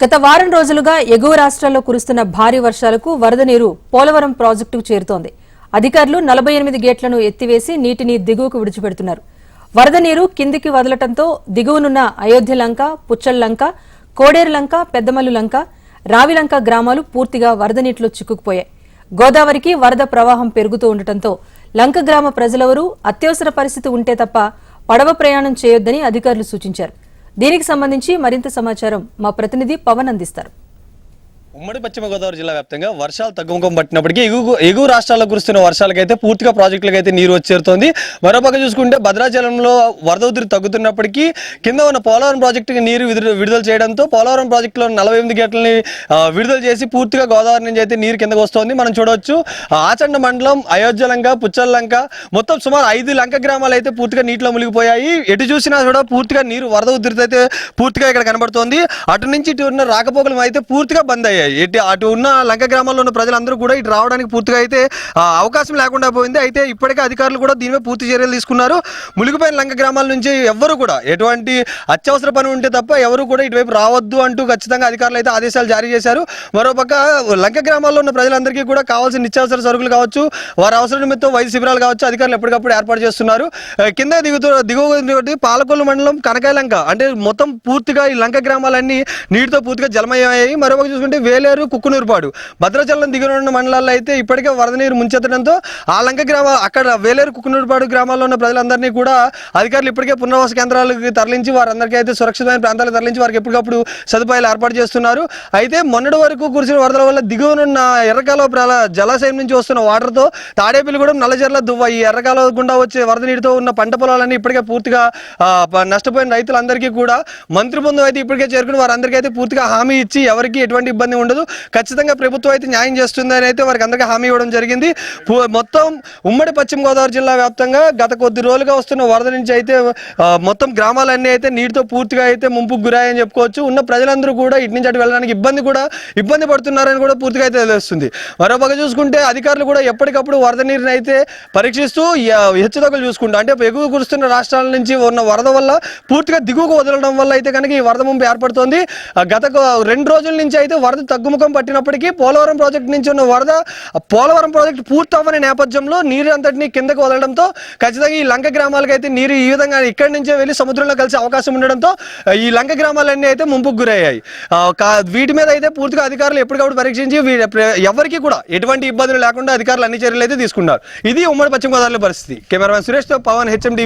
గత వారం రోజులుగా ఎగువ రాష్ట్రాల్లో కురుస్తున్న భారీ వర్షాలకు వరద నీరు పోలవరం ప్రాజెక్టుకు చేరుతోంది. అధికారులు నలభై ఎనిమిది గేట్లను ఎత్తివేసి నీటిని దిగువకు విడిచిపెడుతున్నారు. వరద నీరు కిందికి వదలటంతో దిగువనున్న అయోధ్య లంక పుచ్చల్ లంక కోడేరు లంక పెద్దమల్లు లంక రావిలంక గ్రామాలు పూర్తిగా వరద నీటిలో చిక్కుకుపోయాయి. గోదావరికి వరద ప్రవాహం పెరుగుతూ ఉండటంతో లంక గ్రామ ప్రజలెవరూ అత్యవసర పరిస్థితి ఉంటే తప్ప పడవ ప్రయాణం చేయొద్దని అధికారులు సూచించారు. దీనికి సంబంధించి మరింత సమాచారం మా ప్రతినిధి పవన్ అందిస్తారు. ఉమ్మడి పశ్చిమ గోదావరి జిల్లా వ్యాప్తంగా వర్షాలు తగ్గుముఖం పట్టినప్పటికీ ఎగువ ఎగువ రాష్ట్రాల్లో కురుస్తున్న వర్షాలకైతే పూర్తిగా ప్రాజెక్టులకు అయితే నీరు వచ్చేరుతోంది. మరోపక్క చూసుకుంటే భద్రాచలంలో వరద ఉధృతి తగ్గుతున్నప్పటికీ కింద ఉన్న పోలవరం ప్రాజెక్టుకి నీరు విడుదల విడుదల చేయడంతో పోలవరం ప్రాజెక్టులో నలభై ఎనిమిది గేట్లని విడుదల చేసి పూర్తిగా గోదావరి నుంచి అయితే నీరు కిందకు వస్తోంది. మనం చూడవచ్చు ఆచండ మండలం అయోధ్యలంక లంక లంక మొత్తం సుమారు ఐదు లంక గ్రామాలు అయితే పూర్తిగా నీటిలో మునిగిపోయాయి. ఎటు చూసినా కూడా పూర్తిగా నీరు వరద ఉధృతి అయితే పూర్తిగా ఇక్కడ కనబడుతోంది. అటు నుంచి ఇటు ఉన్న రాకపోకలు అయితే పూర్తిగా బంద్ అయ్యాయి ఎట్టి అటు ఉన్న లంక గ్రామాల్లో ఉన్న ప్రజలందరూ కూడా ఇటు రావడానికి పూర్తిగా అయితే అవకాశం లేకుండా పోయింది. అయితే ఇప్పటికే అధికారులు కూడా దీనిపై పూర్తి చర్యలు తీసుకున్నారు. మునిగిపోయిన లంక గ్రామాల నుంచి ఎవ్వరు కూడా ఎటువంటి అత్యవసర పని ఉంటే తప్ప ఎవరు కూడా ఇటువైపు రావద్దు అంటూ ఖచ్చితంగా అధికారులు అయితే ఆదేశాలు జారీ చేశారు. మరోపక్క లంక గ్రామాల్లో ఉన్న ప్రజలందరికీ కూడా కావాల్సిన నిత్యావసర సరుకులు కావచ్చు వారి అవసరం నిమిత్తం వైద్య శిబిరాలు కావచ్చు అధికారులు ఎప్పటికప్పుడు ఏర్పాటు చేస్తున్నారు. కింద దిగుతూ దిగువ పాలకొల్లు మండలం కనకాయలంక. అంటే మొత్తం పూర్తిగా ఈ లంక గ్రామాలన్నీ నీటితో పూర్తిగా జలమయ్యాయి మరోపక్క చూసుకుంటే వేలేరు కుక్కునూరుపాడు. భద్రాచలం దిగునున్న మండలాల్లో అయితే ఇప్పటికే వరద నీరు ముంచెత్తడంతో ఆ లంక గ్రామ అక్కడ వేలేరు కుక్కునూరుపాడు గ్రామాల్లో ఉన్న ప్రజలందరినీ కూడా అధికారులు ఇప్పటికే పునర్వాస కేంద్రాలకు తరలించి వారందరికీ అయితే సురక్షితమైన ప్రాంతాలకు తరలించి వారికి ఎప్పటికప్పుడు సదుపాయాలు ఏర్పాటు చేస్తున్నారు. అయితే మొన్నటి వరకు కురిసిన వరదల వల్ల దిగువనున్న ఎర్రకాల జలాశయం నుంచి వస్తున్న వాటర్తో తాడేపల్లిగూడెం నల్లజర్ల దువ్వ ఈ ఎర్రకాల గుండా వచ్చే వరద నీటితో ఉన్న పంట పొలాలన్నీ ఇప్పటికే పూర్తిగా నష్టపోయిన రైతులందరికీ కూడా మంత్రి బృందం అయితే ఇప్పటికే చేరుకుని వారందరికీ అయితే పూర్తిగా హామీ ఇచ్చి ఎవరికి ఎటువంటి ఇబ్బంది ఉండదు. ఖచ్చితంగా ప్రభుత్వం అయితే న్యాయం చేస్తుందని అయితే వారికి అందరికీ హామీ ఇవ్వడం జరిగింది. మొత్తం ఉమ్మడి పశ్చిమ గోదావరి జిల్లా వ్యాప్తంగా గత కొద్ది రోజులుగా వస్తున్న వరద నుంచి అయితే మొత్తం గ్రామాలన్నీ అయితే నీటితో పూర్తిగా అయితే ముంపుకు గురాయని చెప్పుకోవచ్చు. ఉన్న ప్రజలందరూ కూడా ఇటు నుంచి అటు వెళ్ళడానికి ఇబ్బంది కూడా ఇబ్బంది పడుతున్నారని కూడా పూర్తిగా అయితే తెలుస్తుంది. మరోపక్క చూసుకుంటే అధికారులు కూడా ఎప్పటికప్పుడు వరద నీరుని అయితే పరీక్షిస్తూ హెచ్చుతగ్గులు చూసుకుంటూ అంటే ఎగువ కురుస్తున్న రాష్ట్రాల నుంచి ఉన్న వరద వల్ల పూర్తిగా దిగువకు వదలడం వల్ల అయితే కనుక ఈ వరద ముంపు ఏర్పడుతోంది. గత రెండు రోజుల నుంచి అయితే వరద తగ్గుముఖం పట్టినప్పటికీ పోలవరం ప్రాజెక్టు నుంచి ఉన్న వరద పోలవరం ప్రాజెక్టు పూర్తి అవ్వని నేపథ్యంలో నీరు అంతటిని కిందకు వదలడంతో ఖచ్చితంగా ఈ లంక గ్రామాలకు అయితే నీరు ఈ విధంగా ఇక్కడి నుంచే వెళ్ళి సముద్రంలో కలిసే అవకాశం ఉండడంతో ఈ లంక గ్రామాలన్నీ అయితే ముంపుకు గురయ్యాయి. కా- వీటి మీద అయితే పూర్తిగా అధికారులు ఎప్పటికప్పుడు పరీక్షించి ఎవరికి కూడా ఎటువంటి ఇబ్బందులు లేకుండా అధికారులు అన్ని చర్యలు అయితే తీసుకున్నారు. ఇది ఉమ్మడి పశ్చిమ గోదావరి పరిస్థితి. Cameraman సురేష్తో Pawan HMD